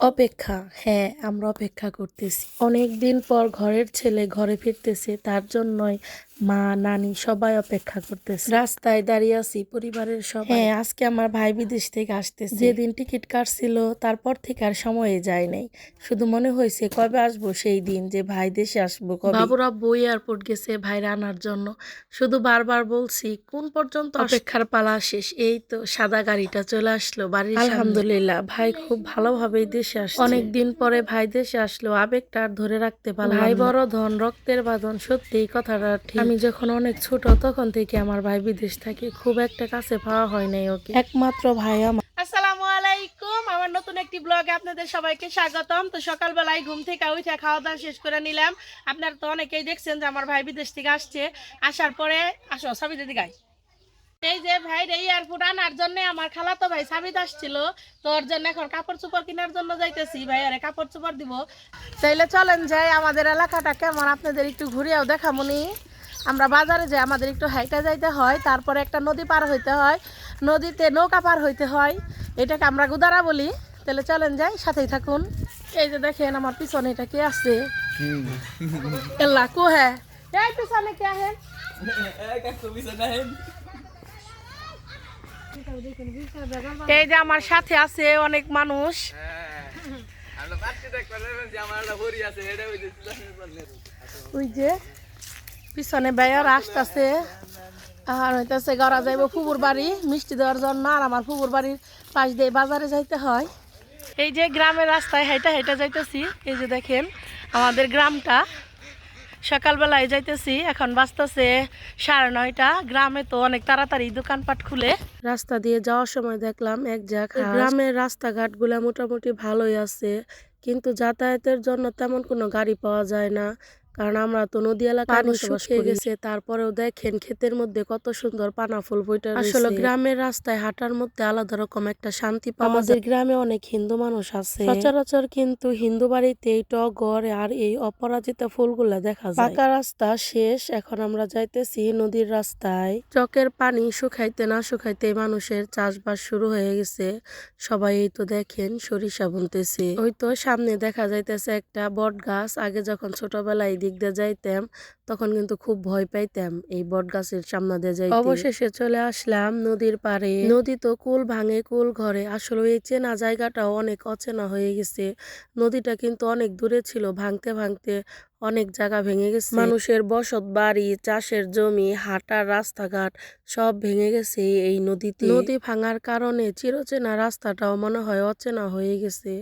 অপেক্ষা হ্যাঁ আমরা অপেক্ষা করতেছি। অনেক দিন পর ঘরের ছেলে ঘরে ফিরতেছে তার জন্যই মা নানি সবাই অপেক্ষা করতেছে। রাস্তায় দাঁড়িয়ে আছি পরিবারের সবাই। হ্যাঁ আজকে আমার ভাই বিদেশ থেকে আসতেছে। যেদিন টিকিট কাটছিল তারপর থেকে আর সময়ে যায় নাই। শুধু মনে হয়েছে কবে আসব সেই দিন যে ভাই দেশে আসব কবে? বাবুরা বই এয়ারপোর্ট গেছে ভাইরা আনার জন্য। শুধু বারবার বলছি কোন পর্যন্ত অপেক্ষার পালা শেষ। এই তো সাদা গাড়িটা চলে আসলো বাড়ির আলহামদুলিল্লাহ ভাই খুব ভালোভাবেই দেশে আসছে। অনেক দিন পরে ভাই দেশে আসলো আবেগটা আর ধরে রাখতে পারলাম ভাই বড় ধন রক্তের বাঁধন সত্যি কথাটা ঠিক আমি যখন অনেক ছোট তখন থেকে আমার ভাই বিদেশ থাকে খুব একটা কাছে পাওয়া হয় নাই ওকে। একমাত্র ভাই আমার। আসসালামু আলাইকুম আমার নতুন একটি ব্লগে আপনাদের সবাইকে স্বাগতম। তো সকালবেলায় ঘুম থেকে উঠে খাওয়া দাওয়া শেষ করে নিলাম। আপনারা তো অনেকেই দেখছেন যে আমার ভাই বিদেশ থেকে আসছে। আসার পরে আসো সাবিত দিদি গাই এই যে ভাই এই এয়ারপোর্ট আনার জন্য আমার খালাতো ভাই সাবিত আসছিল। তো ওর জন্য এখন কাপড় চোপড় কেনার জন্য যাইতেছি। ভাই আরে কাপড় চোপড় দিব। তাইলে চলেন যাই আমাদের এলাকাটা কেমন? আপনাদের একটু ঘুরেও দেখামুনি। আমরা বাজারে যাই আমাদের একটু হাইটা যাইতে হয় তারপরে একটা নদী পার হইতে হয় নদীতে নৌকা পার হইতে হয় এটাকে আমরা গুদারা বলি। তাহলে চলেন যাই সাথেই থাকুন। এই যে দেখেন আমার পিছনে এটা কে আছে? এল্লা কো হ্যাঁ? এই পিছনে কে এই যে আমার সাথে আছে অনেক মানুষ। ওই যে পিছনে বেয়ার আসতেছে। আর হইতেছে গড়া যাইব ফুবুর বাড়ি মিষ্টি দেওয়ার জন্য আর আমার ফুবুর বাড়ির পাশ দিয়ে বাজারে যাইতে হয়। এই যে গ্রামের রাস্তায় হাইটা হাইটা যাইতেছি এই যে দেখেন আমাদের গ্রামটা। সকালবেলায় যাইতেছি এখন বাজতেছে সাড়ে নয়টা। গ্রামে তো অনেক তাড়াতাড়ি দোকানপাট খুলে। রাস্তা দিয়ে যাওয়ার সময় দেখলাম এক জায়গা গ্রামের রাস্তাঘাটগুলা মোটামুটি ভালোই আছে কিন্তু যাতায়াতের জন্য তেমন কোনো গাড়ি পাওয়া যায় না। কারণ আমরা তো নদী এলাকায় পানি শুকিয়ে গেছে তারপরেও দেখেন ক্ষেতের মধ্যে কত সুন্দর পানা ফুল বইটা আসলে গ্রামের রাস্তায় হাঁটার মধ্যে আলাদা রকম একটা শান্তি পাওয়া আমাদের গ্রামে অনেক হিন্দু মানুষ আছে। সচরাচর কিন্তু হিন্দু বাড়িতে এই টগর আর এই অপরাজিতা ফুলগুলা দেখা যায়। পাকা রাস্তা শেষ এখন আমরা যাইতেছি নদীর রাস্তায়। চকের পানি শুকাইতে না শুকাইতে মানুষের চাষবাস শুরু হয়ে গেছে। সবাই এই তো দেখেন সরিষা বুনতেছে। ওই তো সামনে দেখা যাইতেছে একটা বট গাছ আগে যখন ছোটবেলায় এই দিক দিয়ে যাইতাম। তখন কিন্তু খুব ভয় পাইতাম এই বট গাছের সামনে দিয়ে যাইতে। অবশেষে চলে আসলাম নদীর পাড়ে। নদী তো কুল ভাঙে কুল ঘরে। আসলে এই চেনা জায়গাটাও অনেক অচেনা হয়ে গেছে। নদীটা কিন্তু অনেক দূরে ছিল, ভাঙতে ভাঙতে অনেক জায়গা ভেঙে গেছে। মানুষের বসত, বাড়ি, চাষের জমি, হাঁটার রাস্তাঘাট সব ভেঙে গেছে এই নদীতে। নদী ভাঙার কারণে চিরচেনা রাস্তাটাও মনে হয় অচেনা হয়ে গেছে।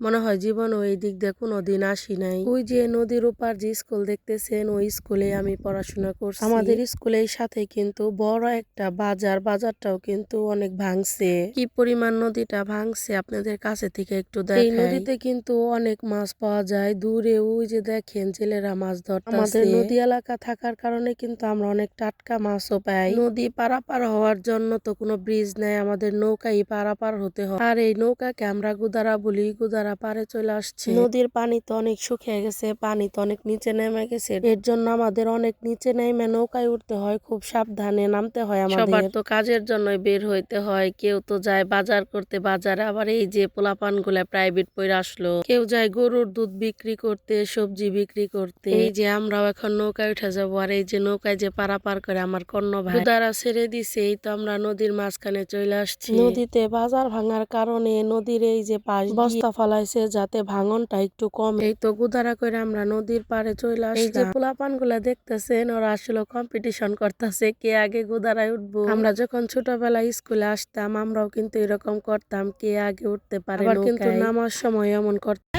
মনে হয় জীবনও এই দিক দিয়ে কোনো দিন আসি নাই। ওই যে নদীর উপর যে স্কুল দেখতেছেন, ওই স্কুলে আমি পড়াশোনা করছি। আমাদের স্কুলের সাথে কিন্তু বড় একটা বাজার বাজারটাও কিন্তু অনেক ভাঙছে। কি পরিমাণ নদীটা ভাঙছে আপনাদের কাছে থেকে একটু দেখ এই নদীতে কিন্তু অনেক মাছ পাওয়া যায়। দূরে ওই যে দেখেন জেলেরা মাছ ধরতে আমাদের নদী এলাকা থাকার কারণে কিন্তু আমরা অনেক টাটকা মাছও পাই। নদী পারাপার হওয়ার জন্য তো কোনো ব্রিজ নাই আমাদের নৌকাই পারাপার হতে হয়। আর এই নৌকাকে আমরা গুদারা বলি গুদারা পারে চলে আসছে। নদীর পানি তো অনেক শুকিয়ে গেছে পানি তো অনেক নিচে নেমে গেছে। এর জন্য আমাদের অনেক নিচে নেমে নৌকায় উঠতে হয় খুব সাবধানে নামতে হয় আমাদের। সবার তো কাজের জন্য বের হইতে হয় কেউ তো যায় বাজার করতে বাজারে আবার এই যে পোলাপানগুলা প্রাইভেট পড়ে আসলো। কেউ যায় গরুর দুধ বিক্রি করতে সবজি বিক্রি করতে। এই যে আমরাও এখন নৌকায় উঠে যাব আর এই যে নৌকায় যে পারাপার করে আমার কর্ণ ভাই। দ্বারা ছেড়ে দিছে এই তো আমরা নদীর মাঝখানে চলে আসছি। নদীতে বাজার ভাঙার কারণে নদীর এই যে পাশ বস্তা ফালাইছে যাতে ভাঙনটা একটু কম। এই তো গুদারা করে আমরা নদীর পাড়ে চলে আসছি এই যে পোলাপান গুলা দেখতেছেন ওরা আসলে কম্পিটিশন করতেছে কে আগে গোদারায় উঠবো। আমরা যখন ছোটবেলায় স্কুলে আসতাম আমরাও কিন্তু এরকম করতাম কে আগে উঠতে পারে আবার কিন্তু নামার সময় এমন করতাম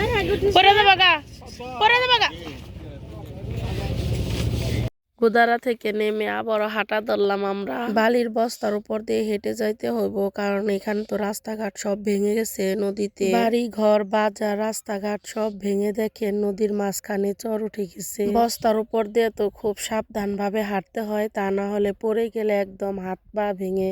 পরে দেবা গা পরে দেবা গা গুদারা থেকে নেমে আবারও হাঁটা ধরলাম আমরা। বালির বস্তার উপর দিয়ে হেঁটে যাইতে হইব, কারণ এখানে তো রাস্তাঘাট সব ভেঙে গেছে নদীতে। বাড়ি ঘর বাজার, রাস্তাঘাট সব ভেঙে দেখে নদীর মাঝখানে চর উঠে গেছে। বস্তার উপর দিয়ে তো খুব সাবধান ভাবে হাঁটতে হয়, তা না হলে পড়ে গেলে একদম হাত পা ভেঙে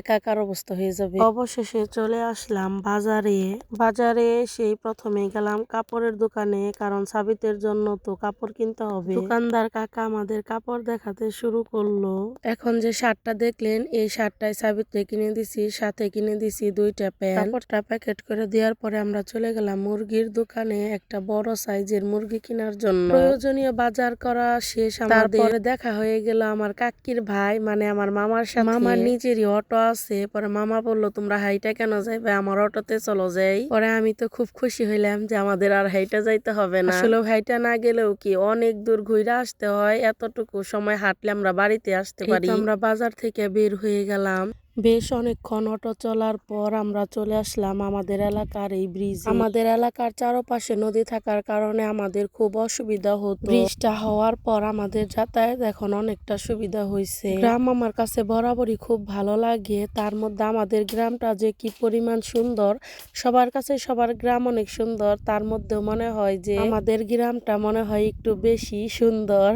একাকার অবস্থা হয়ে যাবে। অবশেষে চলে আসলাম বাজারে। বাজারে সেই প্রথমে গেলাম কাপড়ের দোকানে, কারণ সাবিতের জন্য তো কাপড় কিনতে হবে। দোকানদার কাকা আমাদের কাপড় কাপড় দেখাতে শুরু করল। এখন যে শার্টটা দেখলেন এই শার্টটাই সাবিত্রে কিনে দিছি সাথে কিনে দিছি দুইটা প্যান্ট। কাপড়টা প্যাকেট করে দেওয়ার পরে আমরা চলে গেলাম মুরগির দোকানে একটা বড় সাইজের মুরগি কেনার জন্য। প্রয়োজনীয় বাজার করা শেষ আমাদের তারপরে দেখা হয়ে গেল আমার কাকির ভাই মানে আমার মামার সাথে। মামার নিজেরই অটো আছে। পরে মামা বলল তোমরা হাইটা কেন যাইবে? আমার অটোতে চলো যাই। পরে আমি তো খুব খুশি হইলাম যে আমাদের আর হাইটা যাইতে হবে না। আসলে হাইটা না গেলেও কি অনেক দূর ঘুরে আসতে হয় এতটুকু সময় হাঁটলে আমরা বাড়িতে আসতে পারি। আমরা বাজার থেকে বের হয়ে গেলাম। বেশ অনেকক্ষণ অটো চলার পর আমরা চলে আসলাম আমাদের এলাকার এই ব্রিজ আমাদের এলাকার চারপাশে নদী থাকার কারণে আমাদের খুব অসুবিধা হতো। ব্রিজটা হওয়ার পর আমাদের যাতায়াত এখন অনেকটা সুবিধা হয়েছে। গ্রাম আমার কাছে বরাবরই খুব ভালো লাগে। তার মধ্যে আমাদের গ্রামটা যে কি পরিমাণ সুন্দর সবার কাছে সবার গ্রাম অনেক সুন্দর। তার মধ্যেও মনে হয় যে আমাদের গ্রামটা মনে হয় একটু বেশি সুন্দর।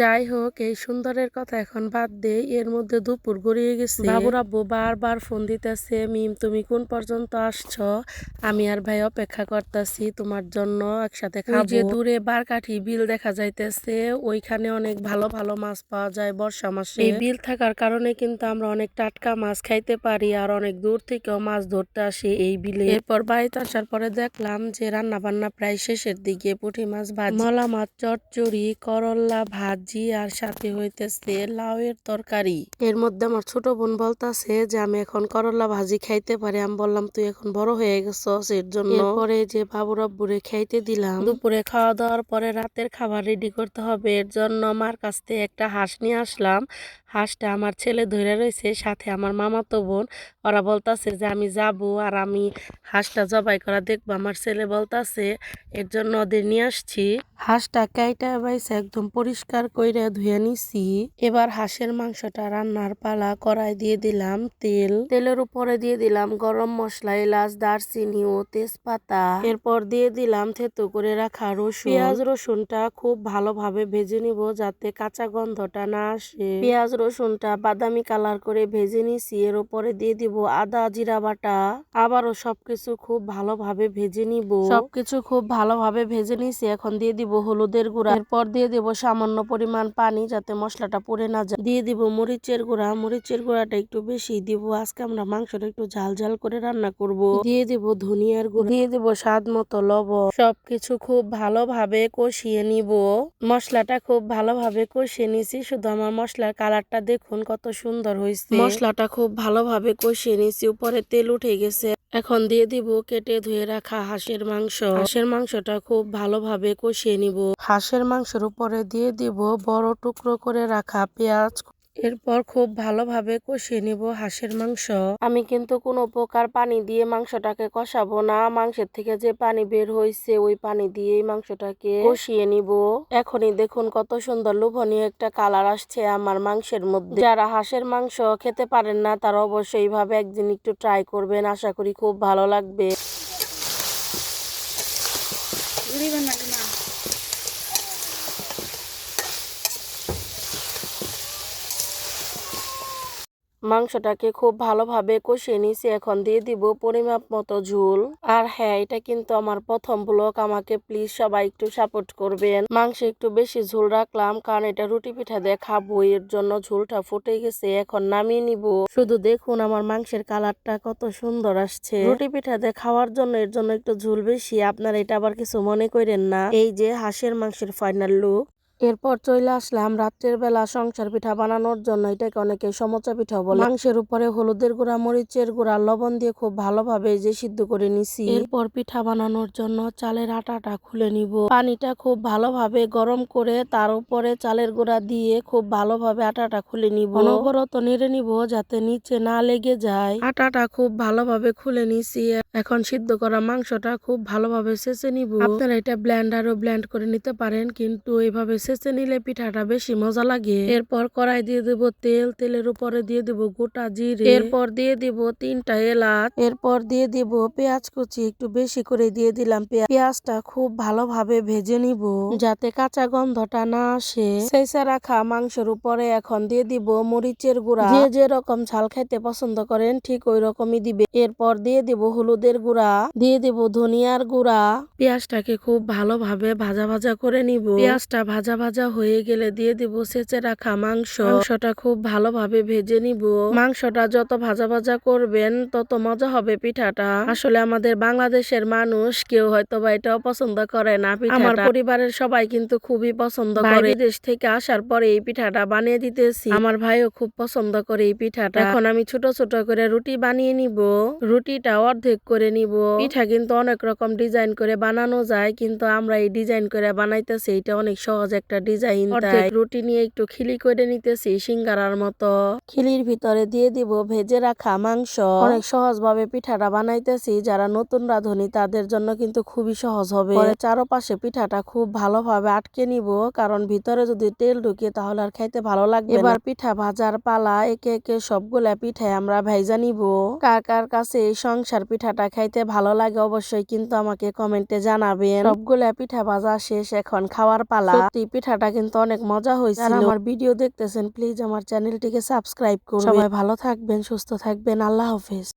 যাই হোক এই সুন্দরের কথা এখন বাদ দে এর মধ্যে দুপুর গড়িয়ে গেছে। বাবুর আব্বু বারবার ফোন দিতেছে মিম তুমি কোন পর্যন্ত আসছো? আমি আর ভাই অপেক্ষা করতেছি তোমার জন্য একসাথে খাব যে দূরে বারকাঠি বিল দেখা যাইতেছে ওইখানে অনেক ভালো ভালো মাছ পাওয়া যায় বর্ষা মাসে। এই বিল থাকার কারণে কিন্তু আমরা অনেক টাটকা মাছ খাইতে পারি আর অনেক দূর থেকেও মাছ ধরতে আসি এই বিলে। এরপর বাড়িতে আসার পরে দেখলাম যে রান্না বান্না প্রায় শেষের দিকে পুঁটি মাছ ভাজি মলা মাছ চচ্চড়ি করল্লা ভাজি আর সাথে হইতেছে লাউয়ের তরকারি। এর মধ্যে আমার ছোট বোন বলতাছে যে আমি এখন করলা ভাজি খাইতে পারি। আমি বললাম তুই এখন বড় হয়ে গেছস এর জন্য। পরে যে বাবুর আব্বুরে খাইতে দিলাম। দুপুরে খাওয়া দাওয়ার পরে রাতের খাবার রেডি করতে হবে। এর জন্য মার কাছ থেকে একটা হাঁস নিয়ে আসলাম। হাঁসটা আমার ছেলে ধরে রয়েছে সাথে আমার মামাতো বোন। ওরা বলতাছে যে আমি যাব আর আমি হাঁসটা জবাই করা দেখব। আমার ছেলে বলতাছে এর জন্য ওদের নিয়ে আসছি। হাঁসটা কাইটা বাইছে একদম পরিষ্কার কইরা ধুয়ে নিছি। এবার হাঁসের মাংসটা রান্নার পালা কড়াই দিয়ে দিলাম তেল। তেলের উপরে দিয়ে দিলাম গরম মশলা, এলাচ, দারচিনি ও তেজপাতা। এরপর দিয়ে দিলাম থেতো করে রাখা রসুন। পেঁয়াজ রসুনটা খুব ভালোভাবে ভেজে নিব যাতে কাঁচা গন্ধটা না আসে। পেঁয়াজ রসুনটা বাদামি কালার করে ভেজে নিছি, এর উপরে দিয়ে দিব আদা, জিরা বাটা। আবারও সবকিছু খুব ভালোভাবে ভেজে নিব। সবকিছু খুব ভালোভাবে ভেজে নিছি, এখন দিয়ে দিব হলুদের গুঁড়া। এরপর দিয়ে দিব সামান্য পরিমাণ পানি যাতে মশলাটা পুড়ে না যায়। দিয়ে দিব মরিচের গুঁড়া। মরিচের গুঁড়াটা একটু বেশি দিব। আজকে আমরা মাংসটা একটু ঝাল ঝাল করে রান্না করব। দিয়ে দিব ধনিয়ার গুঁড়া। দিয়ে দিব স্বাদ মতো লবণ। সবকিছু খুব ভালোভাবে কষিয়ে নিব। মশলাটা খুব ভালোভাবে কষিয়ে নিছি। শুধু আমার মশলার কালারটা দেখুন কত সুন্দর হয়েছে মশলাটা খুব ভালোভাবে কষিয়ে নিছি। উপরে তেল উঠে গেছে। এখন দিয়ে দিব কেটে ধুয়ে রাখা হাঁসের মাংস। হাঁসের মাংসটা খুব ভালোভাবে কষিয়ে নিব। হাঁসের মাংসের উপরে দিয়ে দিব বড় টুকরো করে রাখা পেঁয়াজ। এরপর খুব ভালোভাবে কষিয়ে নিব হাঁসের মাংস। আমি কিন্তু কোনো প্রকার পানি দিয়ে মাংসটাকে কষাবো না। মাংসের থেকে যে পানি বের হয়েছে ওই পানি দিয়েই মাংসটাকে কষিয়ে নিব। এখনই দেখুন কত সুন্দর লোভনীয় একটা কালার আসছে আমার মাংসের মধ্যে। যারা হাঁসের মাংস খেতে পারেন না, তারা অবশ্যই এইভাবে একদিন একটু ট্রাই করবেন। আশা করি খুব ভালো লাগবে। মাংসটাকে খুব ভালোভাবে কষিয়ে নিছি এখন দিয়ে দিব পরিমাপ মতো ঝোল। আর হ্যাঁ এটা কিন্তু আমার প্রথম ব্লগ আমাকে প্লিজ সবাই একটু সাপোর্ট করবেন। মাংস একটু বেশি ঝোল রাখলাম, কারণ এটা রুটি পিঠা দিয়ে খাব, এর জন্য ঝোলটা ফুটে গেছে। এখন নামিয়ে নিব। শুধু দেখুন আমার মাংসের কালারটা কত সুন্দর আসছে। রুটি পিঠা দিয়ে খাওয়ার জন্য এর জন্য একটু ঝোল বেশি। আপনারা এটা আবার কিছু মনে করেন না। এই যে হাঁসের মাংসের ফাইনাল লুক এরপর চলে আসলাম রাত্রের বেলা সংসার পিঠা বানানোর জন্য। এটাকে অনেকে সমচা পিঠা বলে। মাংসের উপরে হলুদের গুঁড়া, মরিচের গুঁড়া, লবণ দিয়ে খুব ভালোভাবে যে সিদ্ধ করে নিছি। এরপর পিঠা বানানোর জন্য চালের আটাটা খুলে নিব। পানিটা খুব ভালোভাবে গরম করে তার উপরে চালের গুঁড়া দিয়ে খুব ভালোভাবে আটাটা খুলে নিব। অনবরত নেড়ে নিব যাতে নিচে না লেগে যায়। আটাটা খুব ভালোভাবে খুলে নিছি। এখন সিদ্ধ করা মাংসটা খুব ভালোভাবে সেচে নিব। আপনারা এটা ব্ল্যান্ডারও ব্ল্যান্ড করে নিতে পারেন, কিন্তু এইভাবে সেচে নিলে পিঠাটা বেশি মজা লাগে। এরপর কড়াই দিয়ে দেব তেল, তেলের উপরে দিয়ে দেব গোটা জিরে। এরপর দিয়ে দিব তিনটা এলাচ। এরপর দিয়ে দিব পেঁয়াজ কুচি, একটু বেশি করে দিয়ে দিলাম পেঁয়াজটা খুব ভালোভাবে ভেজে নিব, যাতে কাঁচা গন্ধটা না আসে। সেচে রাখা মাংসের উপরে এখন দিয়ে দিব মরিচের গুঁড়া। যে যে রকম ঝাল খাইতে পছন্দ করেন, ঠিক ওই রকমই দিবে। এরপর দিয়ে দিব হলুদের গুঁড়া। দিয়ে দিব ধনিয়ার গুঁড়া। পেঁয়াজটাকে খুব ভালোভাবে ভাজা ভাজা করে নিব। পেঁয়াজটা ভাজা ভাজা ভাজা হয়ে গেলে দিয়ে দিব সেচে রাখা মাংস। মাংসটা খুব ভালোভাবে ভেজে নিব। মাংসটা যত ভাজা ভাজা করবেন তত মজা হবে পিঠাটা। আসলে আমাদের বাংলাদেশের মানুষ কেউ হয়তো বা এটাও পছন্দ করে না আমার পরিবারের সবাই কিন্তু খুবই পছন্দ করে। দেশ থেকে আসার পরে এই পিঠাটা বানিয়ে দিতেছি। আমার ভাইও খুব পছন্দ করে এই পিঠাটা। এখন আমি ছোট ছোট করে রুটি বানিয়ে নিব। রুটিটা অর্ধেক করে নিব। পিঠা কিন্তু অনেক রকম ডিজাইন করে বানানো যায় কিন্তু আমরা এই ডিজাইন করে বানাইতেছি এটা অনেক সহজ একটা ডিজাইন রুটি নিয়ে একটু খিলি করে নিতেছি সিঙ্গারার মতো। খিলির ভিতরে দিয়ে দিব ভেজে রাখা মাংস। অনেক সহজ ভাবে পিঠাটা বানাইতেছি যারা নতুন রাঁধুনি তাদের জন্য কিন্তু খুবই সহজ হবে। চারপাশে পিঠাটা খুব ভালোভাবে আটকে নিব কারণ ভিতরে যদি তেল ঢুকে তাহলে আর খাইতে ভালো লাগবে এবার পিঠা ভাজার পালা একে একে সবগুলা পিঠায় আমরা ভেজা নিব। কার কার কাছে এই সংসার পিঠাটা খাইতে ভালো লাগে অবশ্যই কিন্তু আমাকে কমেন্টে জানাবেন। সবগুলা পিঠা ভাজা শেষ এখন খাওয়ার পালা। সত্যি পিঠাটা কিন্তু অনেক মজা হয়েছে আর আমার ভিডিও দেখতেছেন প্লিজ আমার চ্যানেলটিকে সাবস্ক্রাইব করুন সবাই ভালো থাকবেন সুস্থ থাকবেন। আল্লাহ হাফেজ।